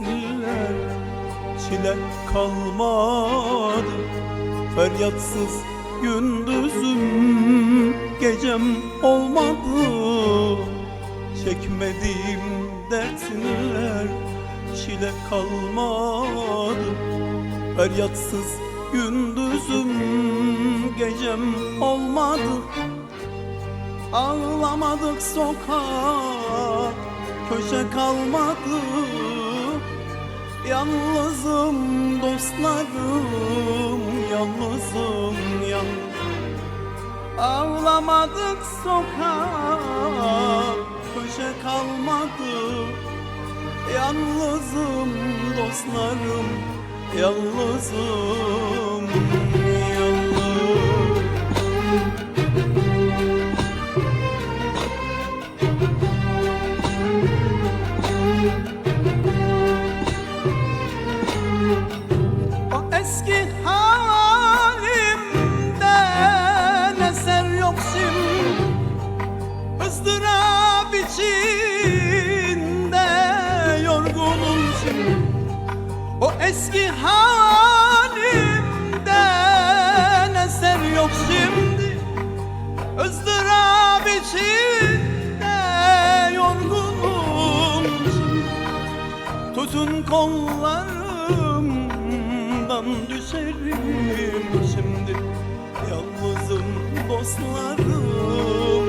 dertler Çile kalmadı. Feryatsız gündüzüm Gecem olmadı. Çekmediğim dertler Çile kalmadı. Feryatsız gündüzüm Gecem olmadı. Ağlamadık sokak Köşe kalmadı Yalnızım dostlarım Yalnızım yalnız Ağlamadık sokak Köşe kalmadı. Yalnızım dostlarım Yalnızım eski halimden eser yok şimdi. Izdırap içinde yorgunum. Tutun kollarımdan düşerim şimdi. Yalnızım dostlarım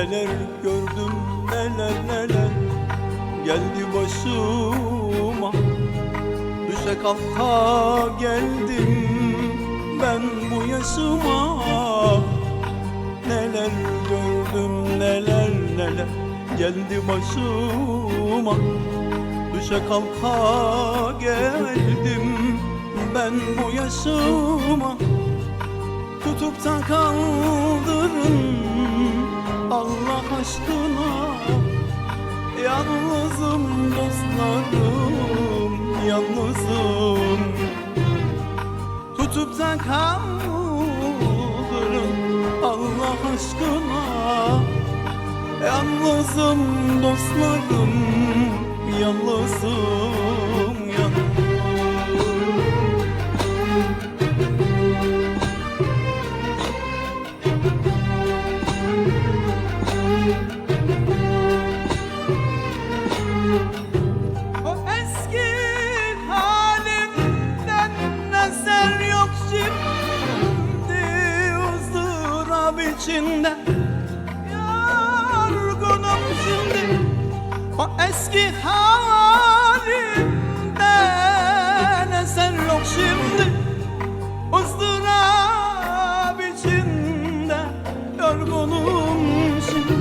Neler gördüm neler neler. Geldi başıma. Düşe kalka geldim ben bu yaşıma. Neler gördüm neler neler. Geldi başıma. Düşe kalka geldim ben bu yaşıma. Tutup da kaldırın dostlarım Yalnızım. Tutup da kaldırın Allah aşkına. Yalnızım dostlarım yalnızım içinde. Yorgunum şimdi. O eski halimden eser yok şimdi. Izdırap içinde Yorgunum şimdi.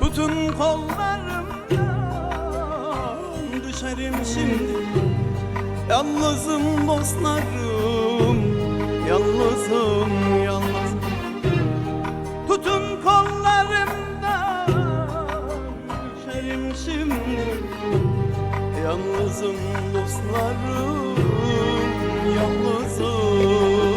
Tutun kollarımdan düşerim şimdi. Yalnızım dostlarım Yalnızım yalnız Yalnızım dostlarım Yalnızım